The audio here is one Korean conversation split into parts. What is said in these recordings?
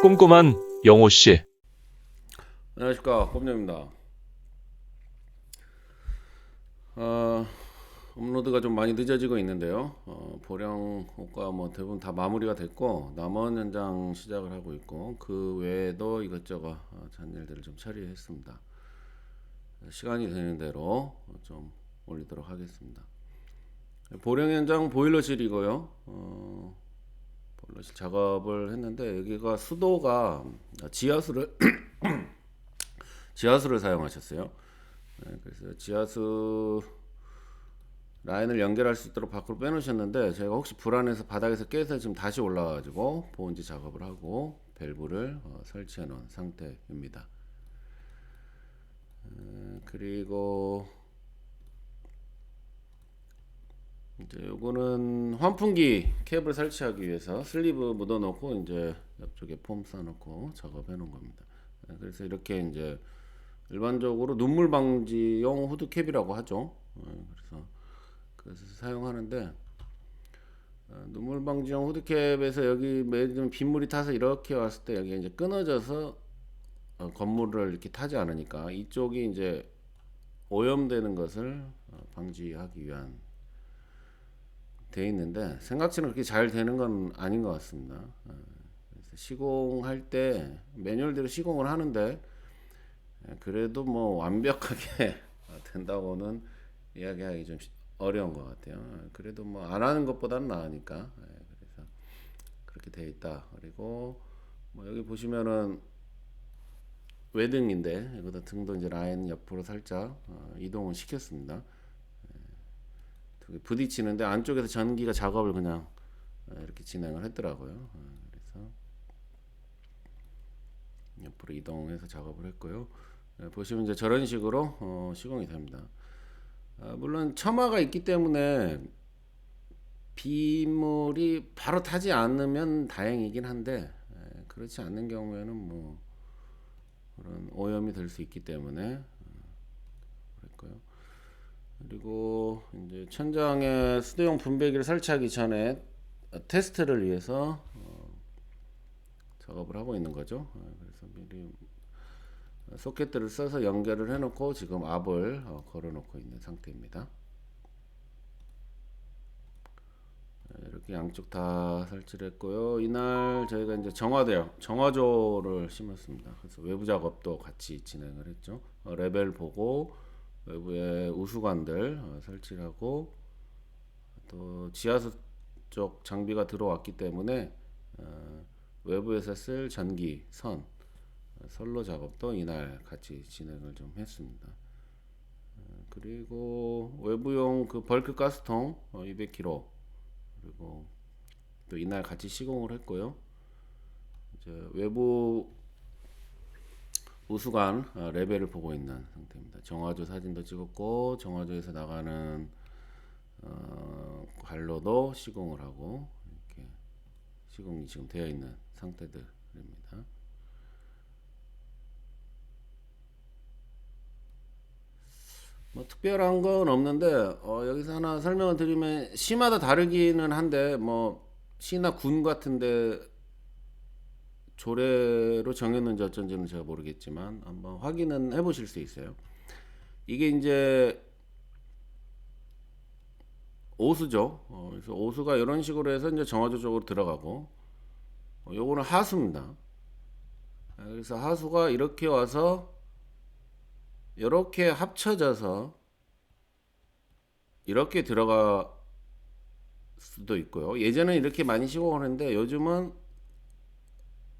꼼꼼한 영호 씨. 안녕하십니까 꼼녀입니다. 어, 업로드가 좀 많이 늦어지고 있는데요. 어, 보령 호가 뭐 대부분 다 마무리가 됐고 남원 현장 시작을 하고 있고 그 외에도 이것저것 어, 잔일들을 좀 처리했습니다. 시간이 되는 대로 좀 올리도록 하겠습니다. 보령 현장 보일러실이고요. 어, 보일러실 작업을 했는데 여기가 수도가 지하수를 지하수를 사용하셨어요. 네, 그래서 지하수 라인을 연결할 수 있도록 밖으로 빼놓으셨는데 제가 혹시 불안해서 바닥에서 깨서 지금 다시 올라가지고 보온지 작업을 하고 밸브를 어, 설치해 놓은 상태입니다. 음, 그리고 이제 요거는 환풍기 캡을 설치하기 위해서 슬리브 묻어 놓고 이제 옆쪽에 폼쏴 놓고 작업해 놓은 겁니다. 네, 그래서 이렇게 이제 일반적으로 눈물 방지용 후드 캡이라고 하죠. 네, 그래서 그래서 사용하는데 어, 눈물 방지용 후드 캡에서 여기 빗물이 타서 이렇게 왔을 때 여기 이제 끊어져서 어, 건물을 이렇게 타지 않으니까 이쪽이 이제 오염되는 것을 어, 방지하기 위한 돼 있는데 생각처럼 그렇게 잘 되는 건 아닌 것 같습니다. 어, 그래서 시공할 때 매뉴얼대로 시공을 하는데 예, 그래도 뭐 완벽하게 된다고는 이야기하기 좀 시- 어려운 것 같아요. 그래도 뭐 안 하는 것보다는 나으니까 예, 그래서 그렇게 돼 있다. 그리고 뭐 여기 보시면은 외등인데 여기다 등도 이제 라인 옆으로 살짝 어, 이동을 시켰습니다. 개 부딪히는데 안쪽에서 전기가 작업을 그냥 어, 이렇게 진행을 했더라고요. 어, 그래서 옆으로 이동해서 작업을 했고요. 예, 보시면 이제 저런 식으로 어, 시공이 됩니다. 아, 물론 처마가 있기 때문에 빗물이 바로 타지 않으면 다행이긴 한데 예, 그렇지 않는 경우에는 뭐 그런 오염이 될 수 있기 때문에. 그리고 이제 천장에 수도용 분배기를 설치하기 전에 테스트를 위해서 어, 작업을 하고 있는 거죠. 어, 그래서 미리 소켓들을 써서 연결을 해놓고 지금 압을 어, 걸어놓고 있는 상태입니다. 네, 이렇게 양쪽 다 설치를 했고요. 이날 저희가 이제 정화대요, 정화조를 심었습니다. 그래서 외부 작업도 같이 진행을 했죠. 어, 레벨 보고 외부에 우수관들 어, 설치를 하고 또 지하수 쪽 장비가 들어왔기 때문에 어, 외부에서 쓸 전기 선 선로 작업도 이날 같이 진행을 좀 했습니다. 어, 그리고 외부용 그 벌크 가스통 200kg 그리고 또 이날 같이 시공을 했고요. 이제 외부 우수관 어, 레벨을 보고 있는 상태입니다. 정화조 사진도 찍었고 정화조에서 나가는 어, 관로도 시공을 하고 이렇게 시공이 지금 되어 있는 상태들입니다. 뭐 특별한 건 없는데 어, 여기서 하나 설명을 드리면 시마다 다르기는 한데 뭐 시나 군 같은데 조례로 정했는지 어쩐지는 제가 모르겠지만 한번 확인은 해보실 수 있어요. 이게 이제 오수죠. 어, 그래서 오수가 이런 식으로 해서 이제 정화조 쪽으로 들어가고 어, 요거는 하수입니다. 아, 그래서 하수가 이렇게 와서 이렇게 합쳐져서 이렇게 들어가 수도 있고요. 예전에 이렇게 많이 시공을 했는데 요즘은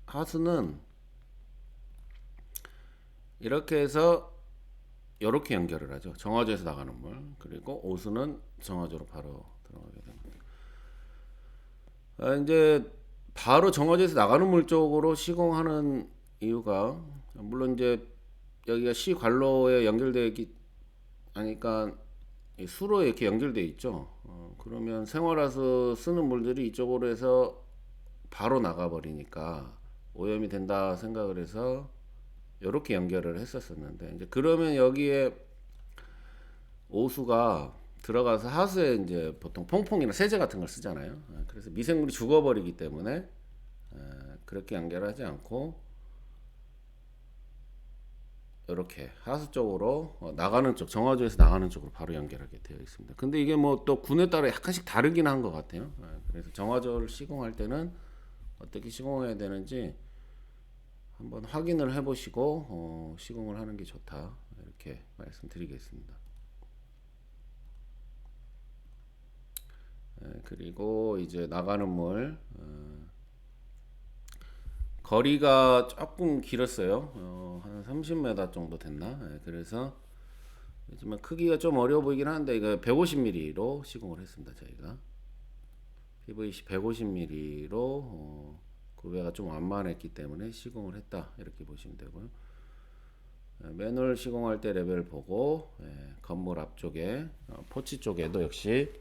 하수는 이렇게 해서 이렇게 연결을 하죠. 정화조에서 나가는 물 그리고 오수는 정화조로 바로 들어가게 됩니다. 아, 이제 바로 정화조에서 나가는 물 쪽으로 시공하는 이유가 물론 이제 여기가 시 관로에 연결되기 하니까 이 수로 이렇게 연결돼 있죠. 어, 그러면 생활하수 쓰는 물들이 이쪽으로 해서 바로 나가 버리니까 오염이 된다 생각을 해서 이렇게 연결을 했었었는데 이제 그러면 여기에 오수가 들어가서 하수에 이제 보통 퐁퐁이나 세제 같은 걸 쓰잖아요. 어, 그래서 미생물이 죽어버리기 때문에 에, 그렇게 연결하지 않고 이렇게 하수 쪽으로 어, 나가는 쪽 정화조에서 나가는 쪽으로 바로 연결하게 되어 있습니다. 근데 이게 뭐 또 군에 따라 약간씩 다르긴 한 것 같아요. 예, 그래서 정화조를 시공할 때는 어떻게 시공해야 되는지 한번 확인을 해보시고 어, 시공을 하는 게 좋다 이렇게 말씀드리겠습니다. 예, 그리고 이제 나가는 물 어, 거리가 조금 길었어요. 어, 한 30m 정도 됐나? 예, 그래서 요즘에 크기가 좀 어려워 보이긴 하는데 이거 150mm로 시공을 했습니다. 저희가 PVC 150mm로 어, 구배가 좀 완만했기 때문에 시공을 했다 이렇게 보시면 되고요. 예, 맨홀 시공할 때 레벨 보고 예, 건물 앞쪽에 어, 포치 쪽에도 역시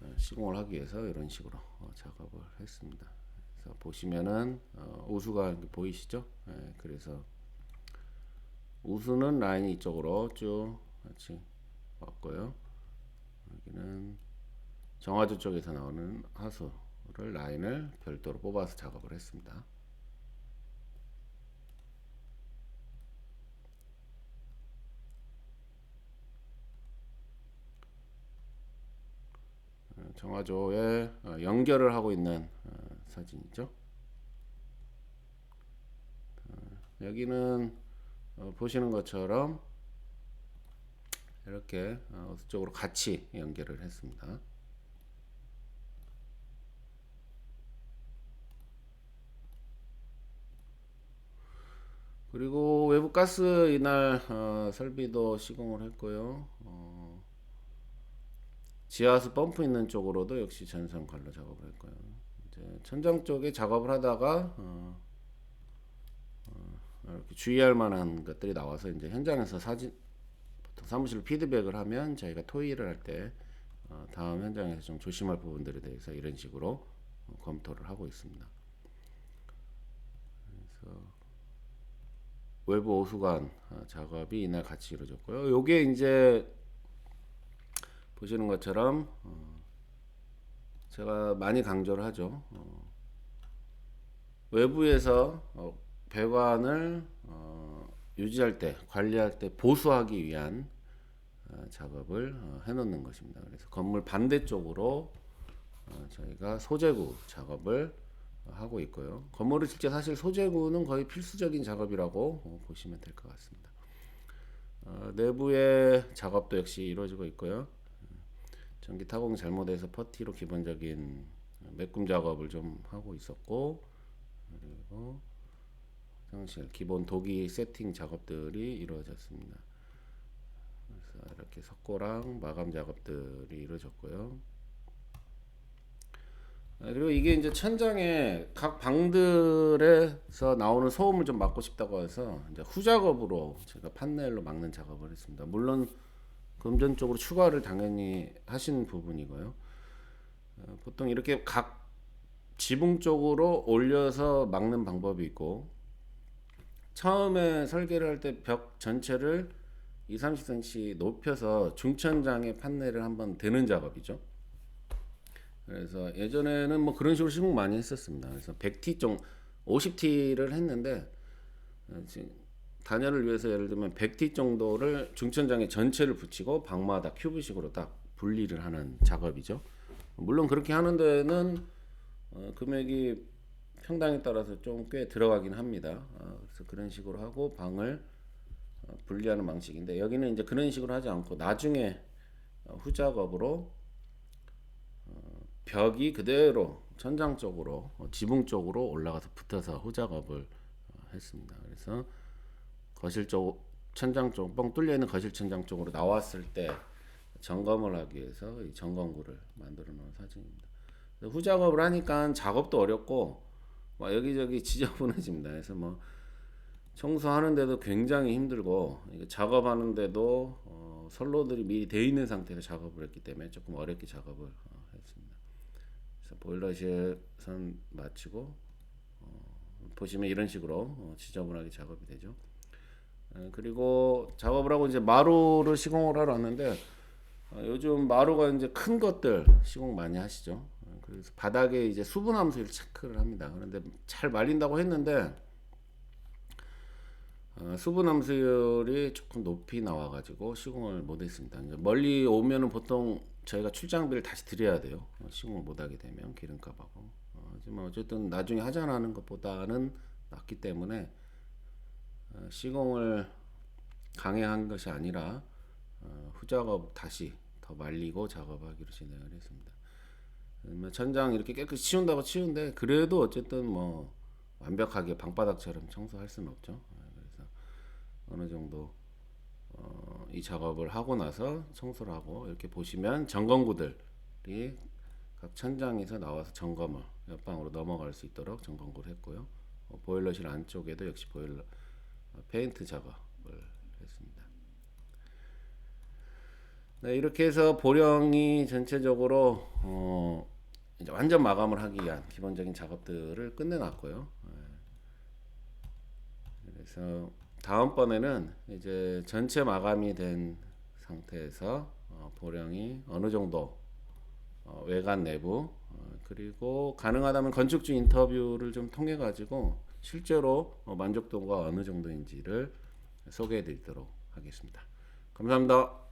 어, 시공을 하기 위해서 이런 식으로 어, 작업을 했습니다. 그래서 보시면은 어, 우수가 보이시죠? 예, 그래서 우수는 라인이 이쪽으로 쭉 같이 왔고요. 여기는 정화조 쪽에서 나오는 하수 를 라인을 별도로 뽑아서 작업을 했습니다. 어, 정화조에 어, 연결을 하고 있는 어, 사진이죠. 어, 여기는 어, 보시는 것처럼 이렇게 어, 쪽으로 같이 연결을 했습니다. 그리고 외부 가스 이날 어, 설비도 시공을 했고요. 어, 지하수 펌프 있는 쪽으로도 역시 전선 관로 작업을 했고요. 이제 천장 쪽에 작업을 하다가 어, 어, 이렇게 주의할 만한 것들이 나와서 이제 현장에서 사진 보통 사무실 피드백을 하면 저희가 토의를 할때 어, 다음 현장에서 좀 조심할 부분들에 대해서 이런 식으로 어, 검토를 하고 있습니다. 그래서 외부 오수관 어, 작업이 이날 같이 이루어졌고요. 요게 이제 보시는 것처럼 어, 제가 많이 강조를 하죠. 어, 외부에서 어, 배관을 어, 유지할 때, 관리할 때 보수하기 위한 어, 작업을 어, 해놓는 것입니다. 그래서 건물 반대쪽으로 어, 저희가 소재구 작업을 어, 하고 있고요. 건물을 실제 사실 소재구는 거의 필수적인 작업이라고 어, 보시면 될 것 같습니다. 어, 내부의 작업도 역시 이루어지고 있고요. 전기 타공 잘못해서 퍼티로 기본적인 메꿈 작업을 좀 하고 있었고 그리고 화장실 기본 도기 세팅 작업들이 이루어졌습니다. 그래서 이렇게 석고랑 마감 작업들이 이루어졌고요. 아, 그리고 이게 이제 천장에 각 방들에서 나오는 소음을 좀 막고 싶다고 해서 이제 후작업으로 제가 판넬로 막는 작업을 했습니다. 물론 금전적으로 추가를 당연히 하신 부분이고요. 어, 보통 이렇게 각 지붕 쪽으로 올려서 막는 방법이 있고 처음에 설계를 할 때 벽 전체를 2, 30cm 높여서 중천장에 판넬을 한번 대는 작업이죠. 그래서 예전에는 뭐 그런 식으로 시공 많이 했었습니다. 그래서 100T 정 50T를 했는데 어, 지금 단열을 위해서 예를 들면 100T 정도를 중천장에 전체를 붙이고 방마다 큐브식으로 딱 분리를 하는 작업이죠. 물론 그렇게 하는 데는 어, 금액이 평당에 따라서 좀 꽤 들어가긴 합니다. 어, 그래서 그런 식으로 하고 방을 어, 분리하는 방식인데 여기는 이제 그런 식으로 하지 않고 나중에 어, 후작업으로 어, 벽이 그대로 천장 쪽으로 어, 지붕 쪽으로 올라가서 붙어서 후작업을 어, 했습니다. 그래서 거실 쪽 천장 쪽 뻥 뚫려 있는 거실 천장 쪽으로 나왔을 때 점검을 하기 위해서 이 점검구를 만들어 놓은 사진입니다. 후작업을 하니까 작업도 어렵고 막 여기저기 지저분해집니다. 그래서 뭐 청소하는데도 굉장히 힘들고 작업하는데도 어, 선로들이 미리 돼 있는 상태에서 작업을 했기 때문에 조금 어렵게 작업을 어, 했습니다. 그래서 보일러실 선 마치고 어, 보시면 이런 식으로 어, 지저분하게 작업이 되죠. 에, 그리고 작업을 하고 이제 마루를 시공을 하러 왔는데 어, 요즘 마루가 이제 큰 것들 시공 많이 하시죠. 어, 그래서 바닥에 이제 수분 함수를 체크를 합니다. 그런데 잘 말린다고 했는데 어, 수분 함수율이 조금 높이 나와가지고 시공을 못했습니다. 멀리 오면은 보통 저희가 출장비를 다시 드려야 돼요. 어, 시공을 못하게 되면 기름값하고. 어, 하지만 어쨌든 나중에 하자는 것보다는 낫기 때문에 어, 시공을 강행한 것이 아니라 어, 후작업 다시 더 말리고 작업하기로 진행을 했습니다. 뭐 천장 이렇게 깨끗이 치운다고 치운데 그래도 어쨌든 뭐 완벽하게 방바닥처럼 청소할 수는 없죠. 어, 그래서 어느 정도 어, 이 작업을 하고 나서 청소를 하고 이렇게 보시면 점검구들이 각 천장에서 나와서 점검을 옆방으로 넘어갈 수 있도록 점검구를 했고요. 어, 보일러실 안쪽에도 역시 보일러 어, 페인트 작업을 했습니다. 네, 이렇게 해서 보령이 전체적으로 어, 이제 완전 마감을 하기 위한 기본적인 작업들을 끝내놨고요. 네. 그래서 다음번에는 이제 전체 마감이 된 상태에서 어, 보령이 어느 정도 어, 외관 내부 어, 그리고 가능하다면 건축주 인터뷰를 좀 통해 가지고 실제로 어, 만족도가 어느 정도인지를 소개해 드리도록 하겠습니다. 감사합니다.